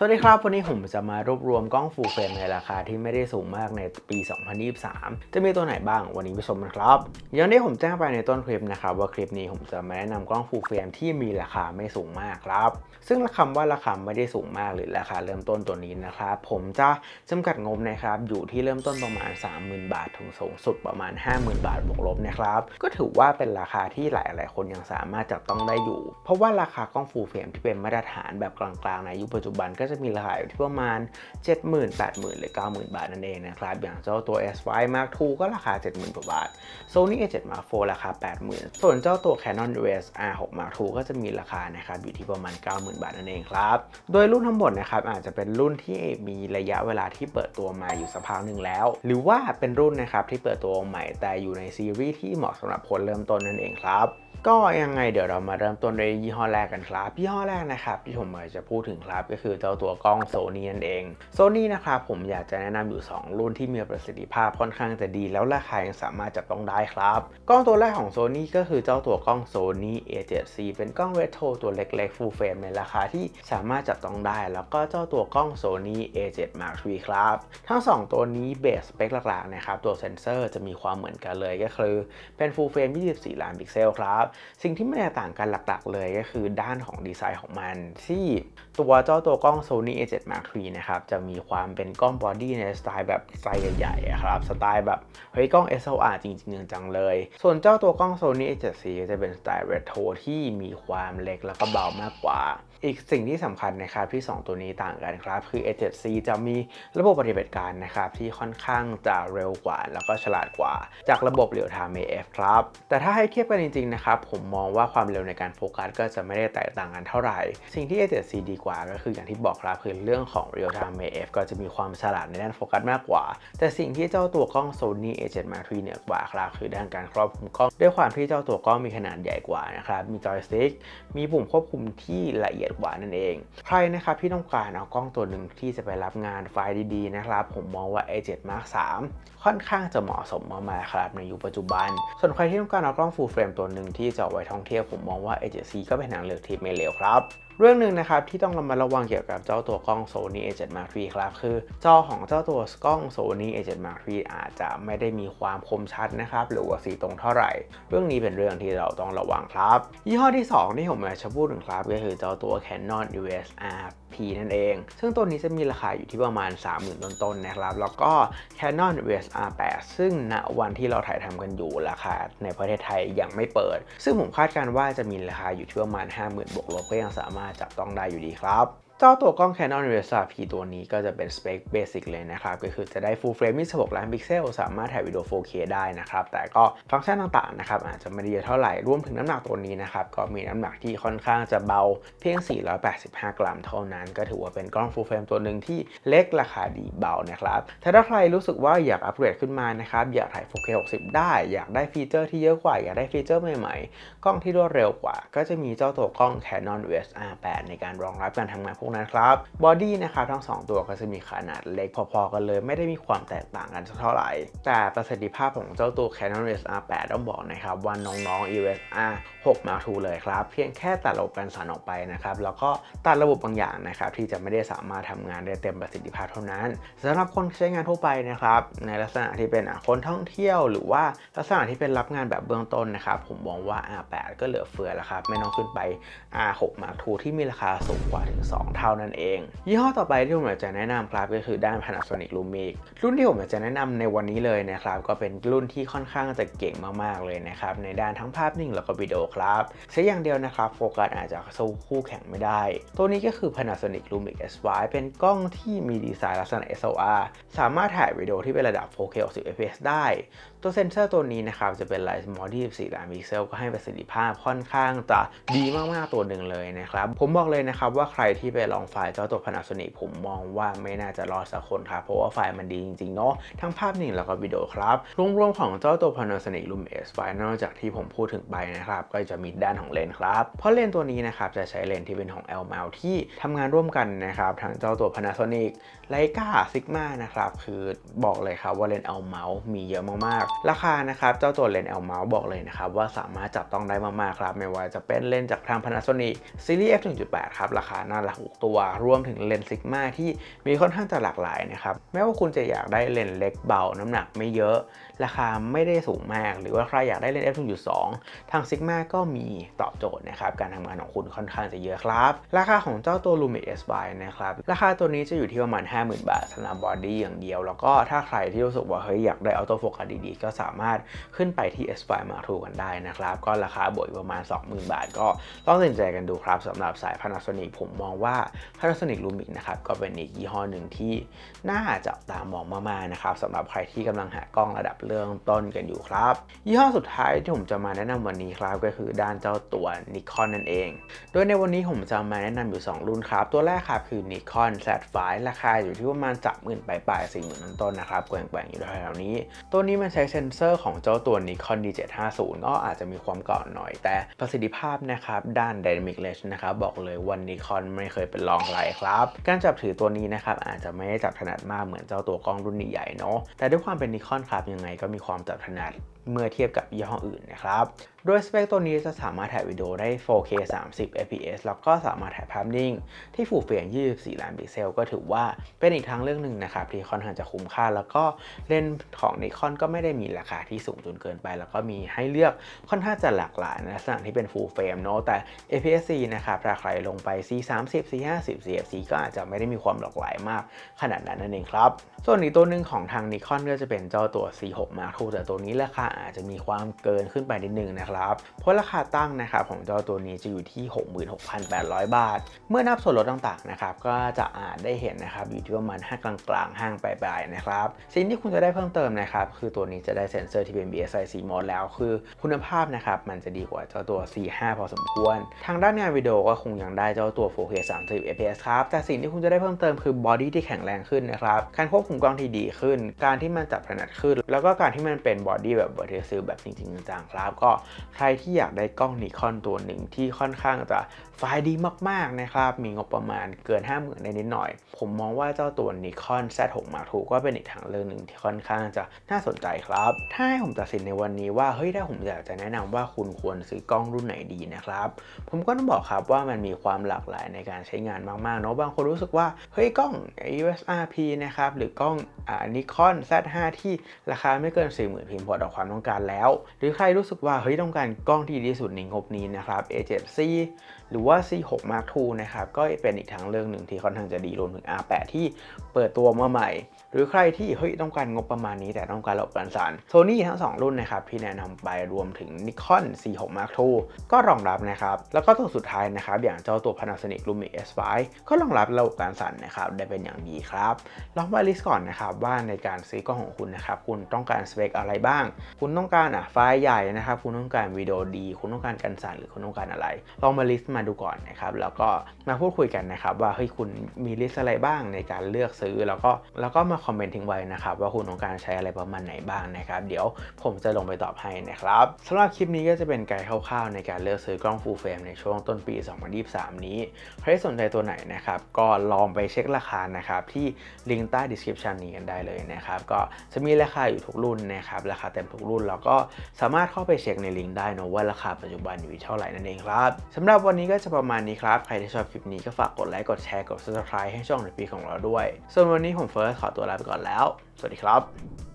สวัสดีครับ วันนี้ผมจะมารวบรวมกล้องฟูลเฟรมในราคาที่ไม่ได้สูงมากในปี 2023 จะมีตัวไหนบ้างวันนี้ไปชมกันครับอย่างที่ผมแจ้งไปในต้นคลิปนะครับว่าคลิปนี้ผมจะมาแนะนำกล้องฟูลเฟรมที่มีราคาไม่สูงมากครับ ซึ่งคำว่าราคาไม่ได้สูงมากหรือราคาเริ่มต้นตัวนี้นะครับ ผมจะจำกัดงบนะครับอยู่ที่เริ่มต้นประมาณ 30,000 บาทถึงสูงสุดประมาณ 50,000 บาทบวกลบนะครับก็ถือว่าเป็นราคาที่หลายๆ คนยังสามารถจับต้องได้อยู่ เพราะว่าราคากล้องฟูลเฟรมที่เป็นมาตรฐานแบบกลางๆในยุคปัจจุบันก็จะมีราคาอยู่ที่ประมาณ 70,000 80,000 หรือ 90,000 บาทนั่นเองนะครับ อย่างเจ้าตัว S5 Mark II ก็ราคา 70,000กว่าบาท Sony A7 Mark IV ราคา 80,000 ส่วนเจ้าตัว Canon EOS R6 Mark II ก็จะมีราคานะครับอยู่ที่ประมาณ 90,000 บาทนั่นเองครับ โดยรุ่นทั้งหมดนะครับอาจจะเป็นรุ่นที่มีระยะเวลาที่เปิดตัวมาอยู่สักพักหนึ่งแล้ว หรือว่าเป็นรุ่นนะครับที่เปิดตัวใหม่แต่อยู่ในซีรีส์ที่เหมาะสำหรับคนเริ่มต้นนั่นเองครับก็ยังไงเดี๋ยวเรามาเริ่มต้นด้วยยี่ห้อแรกกันครับยี่ห้อแรกนะครับที่ผมอากจะพูดถึงครับก็คือเจ้าตัวกล้องโซนี่นั่นเองโซนี่นะครับผมอยากจะแนะนำอยู่ 2 รุ่นที่มีประสิทธิภาพค่อนข้างจะดี แล้วราคายังสามารถจับต้องได้ครับ กล้องตัวแรกของโซนี่ก็คือเจ้าตัวกล้อง Sony A7C เป็นกล้องเรโทรตัวเล็กๆ full frame ในราคาที่สามารถจับต้องได้ แล้วก็เจ้าตัวกล้อง Sony A7 Mark III ครับ ทั้ง 2 ตัวนี้เบสสเปคหลักๆนะครับตัวเซนเซอร์จะมีความเหมือนกันเลยก็คือเป็น full frame 24 ล้านพิกเซลครับ สิ่งที่ไม่แตกต่างกันหลักๆ เลยก็คือด้านของดีไซน์ของมัน ที่ตัวเจ้าตัวกล้อง Sony A7 Mark III นะครับจะมีความเป็นกล้องบอดี้ในสไตล์แบบไซส์ใหญ่ๆครับสไตล์แบบเฮ้ยกล้อง SLR จริงๆจังเลย ส่วนเจ้าตัวกล้อง Sony A7C จะเป็นสไตล์เรโทรที่มีความเล็กแล้วก็เบามากกว่า อีกสิ่งที่สำคัญนะครับที่ 2 ตัวนี้ต่างกันครับ คือ A7C จะมีระบบปฏิบัติการนะครับที่ค่อนข้างจะเร็วกว่า แล้วก็ฉลาดกว่า จากระบบ Real Time AF ครับแต่ถ้าให้เทียบกันจริงๆนะครับผมมองว่าความเร็วในการโฟกัสก็จะไม่ได้แตกต่างกันเท่าไหร่ สิ่งที่ A7C ดีกว่าก็คืออย่างที่บอกครับคือเรื่องของ Real Time AF ก็จะมีความฉลาดในด้านโฟกัสมากกว่า แต่สิ่งที่เจ้าตัวกล้อง Sony A7 Mark III เหนือกว่าครับคือด้านการครอบคุมกล้อง ด้วยความที่เจ้าตัวกล้องมีขนาดใหญ่กว่านะครับ มีจอยสติ๊ก มีปุ่มควบคุมที่ละเอียดกว่านั่นเอง ใครนะครับที่ต้องการเอากล้องตัวหนึ่งที่จะไปรับงานไฟล์ดีๆนะครับ ผมมองว่า A7 Mark III ค่อนข้างจะเหมาะสมมากๆครับในยุคปัจจุบัน ส่วนใครที่ต้องการเอากล้อง full frame ตัวหนึ่งที่จะไว้ท่องเที่ยวผมมองว่า A7C ก็เป็นทางเลือกที่ไม่เลวครับ เรื่องหนึ่งนะครับที่ต้องระมัดระวังเกี่ยวกับเจ้าตัวกล้อง Sony A7 Mark III ครับคือจอของเจ้าตัวกล้อง Sony A7 Mark III อาจจะไม่ได้มีความคมชัดนะครับหรือว่าสีตรงเท่าไหร่ เรื่องนี้เป็นเรื่องที่เราต้องระวังครับ ยี่ห้อที่ 2 ที่ผมอยากจะพูดถึงครับก็คือเจ้าตัว Canon EOS P นั่นเอง ซึ่งตัวนี้จะมีราคาอยู่ที่ประมาณ 30,000 ต้นๆนะครับ แล้วก็ Canon EOS R8 ซึ่งณวันที่เราถ่ายทำกันอยู่ราคาในประเทศไทยยังไม่เปิด ซึ่งผมคาดการณ์ว่าจะมีราคาอยู่ที่ประมาณ 50,000 บวกลบก็ยังสามารถจับต้องได้อยู่ดีครับ เจ้าตัวกล้อง Canon EOS R-P ตัวนี้ก็จะเป็นสเปคเบสิกเลยนะครับ ก็คือจะได้ full frame 26 ล้านพิกเซล สามารถถ่ายวิดีโอ 4K ได้นะครับ แต่ก็ฟังก์ชันต่างๆนะครับอาจจะไม่ได้เยอะเท่าไหร่ รวมถึงน้ำหนักตัวนี้นะครับ ก็มีน้ำหนักที่ค่อนข้างจะเบาเพียง 485 กรัมเท่านั้น ก็ถือว่าเป็นกล้อง full frame ตัวหนึ่งที่เล็กราคาดีเบานะครับแต่ถ้าใครรู้สึกว่าอยากอัปเกรดขึ้นมานะครับอยากถ่าย 4K 60 ได้ อยากได้ฟีเจอร์ที่เยอะกว่าอยากได้ฟีเจอร์ใหม่ๆ กล้องที่รวดเร็วกว่า ก็จะมีเจ้าตัวกล้อง Canon EOS R8 ในการรองรับการทำงานพวกนั้นครับบอดี้นะครับทั้ง 2 ตัวก็จะมีขนาดเล็กพอๆกันเลย ไม่ได้มีความแตกต่างกันเท่าไหร่ แต่ประสิทธิภาพของเจ้าตัว Canon EOS R8 ต้องบอกนะครับว่าน้องๆ EOS R6 Mark II เลยครับ เพียงแค่ตัดระบบการสั่นออกไปนะครับแล้วก็ตัดระบบบางอย่างนะครับที่จะไม่ได้สามารถทำงานได้เต็มประสิทธิภาพเท่านั้นสำหรับคนใช้งานทั่วไปนะครับในลักษณะที่เป็นอะคนท่องเที่ยว หรือว่าลักษณะที่เป็นรับงานแบบเบื้องต้นนะครับผมมองว่า R8 ก็เหลือเฟือแล้วครับไม่ต้องขึ้นไป R6 Mark II ที่มีราคาสูงกว่าถึง2เท่านั่นเอง ยี่ห้อต่อไปที่ผมอยากจะแนะนำครับก็คือด้าน Panasonic Lumix รุ่นที่ผมอยากจะแนะนำในวันนี้เลยนะครับก็เป็นรุ่นที่ค่อนข้างจะเก่งมากๆเลยนะครับในด้านทั้งภาพนิ่งแล้วก็วิดีโอครับเสียอย่างเดียวนะครับโฟกัสอาจจะสู้คู่แข่งไม่ได้ ตัวนี้ก็คือ Panasonic Lumix S5 เป็นกล้องที่มีดีไซน์ลักษณะ SLR สามารถถ่ายวิดีโอที่เป็นระดับ 4K 60 fps ได้ ตัวเซนเซอร์ตัวนี้นะครับจะเป็นไลท์มอ24ล้านพิกเซลก็ให้ประสิทธิภาพค่อนข้างจะดีมากๆตัวหนึ่งเลยนะครับผมบอกเลยนะครับว่าใครที่ไปลองไฟล์เจ้าตัว Panasonic ผมมองว่าไม่น่าจะรอดสักคนครับเพราะว่าไฟล์มันดีจริงๆเนาะทั้งภาพนิ่งแล้วก็วิดีโอครับ รวมๆของเจ้าตัว Panasonic Lumix S5 นอกจากที่ผมพูดถึงไปนะครับ ก็จะมีด้านของเลนส์ครับ เพราะเลนส์ตัวนี้นะครับจะใช้เลนส์ที่เป็นของ L m o u ที่ทำงานร่วมกันนะครับทั้งเจ้าตัว Panasonic Leica Sigma นะครับคือบอกเลยครับว่าเลนส์ L m o u มีเยอะมากๆ ราคานะครับเจ้าตัวเลนส์ L m o u บอกเลยนะครับว่าสามารถจับต้องได้มากๆครับไม่ว่าจะเป็นเลนส์จากทาง Panasonic Series f 1.8ครับราคาน่ารัก6 ตัว รวมถึงเลนส์ซิกมาที่มีค่อนข้างจะหลากหลายนะครับแม้ว่าคุณจะอยากได้เลนส์เล็กเบา น้ำหนักไม่เยอะ ราคาไม่ได้สูงมาก หรือว่าใครอยากได้เล่น f 1.2 ทาง Sigma ก็มีตอบโจทย์นะครับ การทำงานของคุณค่อนข้างจะเยอะครับ ราคาของเจ้าตัว Lumix S by นะครับ ราคาตัวนี้จะอยู่ที่ประมาณ 50,000 บาทสำหรับบอดี้อย่างเดียว แล้วก็ถ้าใครที่รู้สึกว่าเฮ้ยอยากได้ออโต้โฟกัสดีๆ ก็สามารถขึ้นไปที่ S by Mark II กันได้นะครับ ก็ราคาบวกประมาณ 20,000 บาท ก็ต้องตัดสินใจกันดูครับสำหรับสาย Panasonic ผมมองว่า Panasonic Lumix นะครับก็เป็นอีกยี่ห้อหนึ่งที่น่าจับตามองมากๆนะครับสำหรับใครที่กำลังหากล้องระดับเริ่มต้นกันอยู่ครับ ยี่ห้อสุดท้ายที่ผมจะมาแนะนำวันนี้ครับก็คือด้านเจ้าตัว Nikon นั่นเอง โดยในวันนี้ผมจะมาแนะนำอยู่ 2 รุ่นครับ ตัวแรกครับคือ Nikon Z5 ราคาอยู่ที่ประมาณจับหมื่นปลายๆสี่หมื่นต้นๆนะครับแกว่งๆอยู่แถวๆนี้ ตัวนี้มันใช้เซ็นเซอร์ของเจ้าตัว Nikon D750 ก็อาจจะมีความเก่าหน่อย แต่ประสิทธิภาพนะครับด้าน Dynamic Range นะครับบอกเลยว่า Nikon ไม่เคยเป็นรองใครครับ การจับถือตัวนี้นะครับอาจจะไม่ได้จับถนัดมากเหมือนเจ้าตัวกล้องรุ่นใหญ่เนาะแต่ด้วยความเป็น Nikon ครับยังไงก็มีความจับถนัด เมื่อเทียบกับยี่ห้ออื่นนะครับ โดยสเปคตัวนี้จะสามารถถ่ายวิดีโอได้ 4K 30 fps แล้วก็สามารถถ่ายภาพนิ่ง ที่ฟูลเฟรม24 ล้านพิกเซล ก็ถือว่าเป็นอีกทางเรื่องหนึ่งนะครับที่ค่อนข้างจะคุ้มค่า แล้วก็เลนส์ของ Nikon ก็ไม่ได้มีราคาที่สูงจนเกินไป แล้วก็มีให้เลือกค่อนข้างจะหลากหลายในลักษณะที่เป็น full frame เนาะแต่ APS-C นะครับถ้าใครลงไป C 3 0 C 5 0 CFC ก็อาจจะไม่ได้มีความหลากหลายมาก ขนาดนั้นนั่นเองครับ ส่วนอีกตัวหนึ่งของทาง Nikon ก็จะเป็นเจ้าตัว C6 Mark II แต่ตัวนี้ราคาอาจจะมีความเกินขึ้นไปนิดนึงนะครับ เพราะราคาตั้งนะครับของเจ้าตัวนี้จะอยู่ที่ 66,800 บาท เมื่อนับส่วนลดต่างๆนะครับก็จะอาจได้เห็นนะครับอยู่ที่ประมาณห้างกลางๆห้างปลายๆนะครับสิ่งที่คุณจะได้เพิ่มเติมนะครับคือตัวนี้จะได้เซ็นเซอร์ที่เป็น BSI C mode แล้วคือคุณภาพนะครับมันจะดีกว่าเจ้าตัว C5 พอสมควร ทางด้านงานวิดีโอก็คงยังได้เจ้าตัว 4K 30 fps ครับแต่สิ่งที่คุณจะได้เพิ่มเติมคือบอดี้ที่แข็งแรงขึ้นนะครับการควบคุมกล้องที่ดีขึ้น การที่มันจับถนัดขึ้น แล้วก็การที่มันเป็นบอดี้แบบเวอร์เทซิลแบบจริงๆจังๆครับ ก็ใครที่อยากได้กล้องนิคอนตัวหนึ่งที่ค่อนข้างจะไฟล์ดีมากๆนะครับ มีงบประมาณเกิน 50,000ในนิดหน่อย ผมมองว่าเจ้าตัว Nikon Z6 Mark II ก็เป็นอีกทางเลือกหนึ่งที่ค่อนข้างจะน่าสนใจครับ ถ้าให้ผมตัดสินในวันนี้ว่าเฮ้ยถ้าผมอยากจะแนะนำว่าคุณควรซื้อกล้องรุ่นไหนดีนะครับ ผมก็ต้องบอกครับว่ามันมีความหลากหลายในการใช้งานมากๆเนาะบางคนรู้สึกว่าเฮ้ยกล้อง EOS RP นะครับหรือกล้องอ่า Nikon Z5 ที่ราคาไม่เกิน 40,000เพียงพอต่อความต้องการแล้ว หรือใครรู้สึกว่าเฮ้ยต้องการกล้องที่ดีที่สุดในงบนี้นะครับ A7C หรือว่า C6 Mark II นะครับก็เป็นอีกทางเลือกหนึ่งที่ค่อนข้างจะดีรวมถึง R8 ที่เปิดตัวมาใหม่ หรือใครที่เฮ้ยต้องการงบประมาณนี้แต่ต้องการระบบการสั่นโซนี่ทั้ง 2 รุ่นนะครับที่แนะนำไปรวมถึง Nikon C6 Mark II ก็รองรับนะครับ แล้วก็ตัวสุดท้ายนะครับ อย่างเจ้าตัว Panasonic Lumix S5 ก็รองรับระบบการสั่นนะครับได้เป็นอย่างดีครับลองมาลิสต์ก่อนนะครับว่าในการซื้อกล้องของคุณนะครับคุณต้องการสเปคอะไรบ้าง คุณต้องการอะไฟล์ใหญ่นะครับคุณต้องการวิดีโอดี คุณต้องการกันสั่นหรือคุณต้องการอะไร ลองมาลิสต์มาดูก่อนนะครับแล้วก็มาพูดคุยกันนะครับว่าเฮ้ยคุณมีลิสต์อะไรบ้างในการเลือกซื้อแล้วก็แล้วก็มาคอมเมนต์ทิ้งไว้นะครับ ว่าคุณต้องการใช้อะไรประมาณไหนบ้างนะครับ เดี๋ยวผมจะลงไปตอบให้นะครับสำหรับคลิปนี้ก็จะเป็นไกด์คร่าวๆ ในการเลือกซื้อกล้อง full frame ในช่วงต้นปี 2023 นี้ ใครสนใจตัวไหนนะครับ ก็ลองไปเช็คราคานะครับที่ลิงก์ใต้ description นี้กันได้เลยนะครับก็จะมีราคาอยู่ทุกรุ่นนะครับราคาเต็มทุกรุ่นแล้วก็สามารถเข้าไปเช็คในลิงก์ได้นะว่าราคาปัจจุบันอยู่ที่เท่าไหร่นั่นเองครับสำหรับวันนี้ก็จะประมาณนี้ครับใครที่ชอบคลิปนี้ก็ฝากกดไลค์กดแชร์กด subscribe ให้ช่องในปีของเราด้วย ส่วนวันนี้ผมเฟิร์สขอตัวลาไปก่อนแล้ว สวัสดีครับ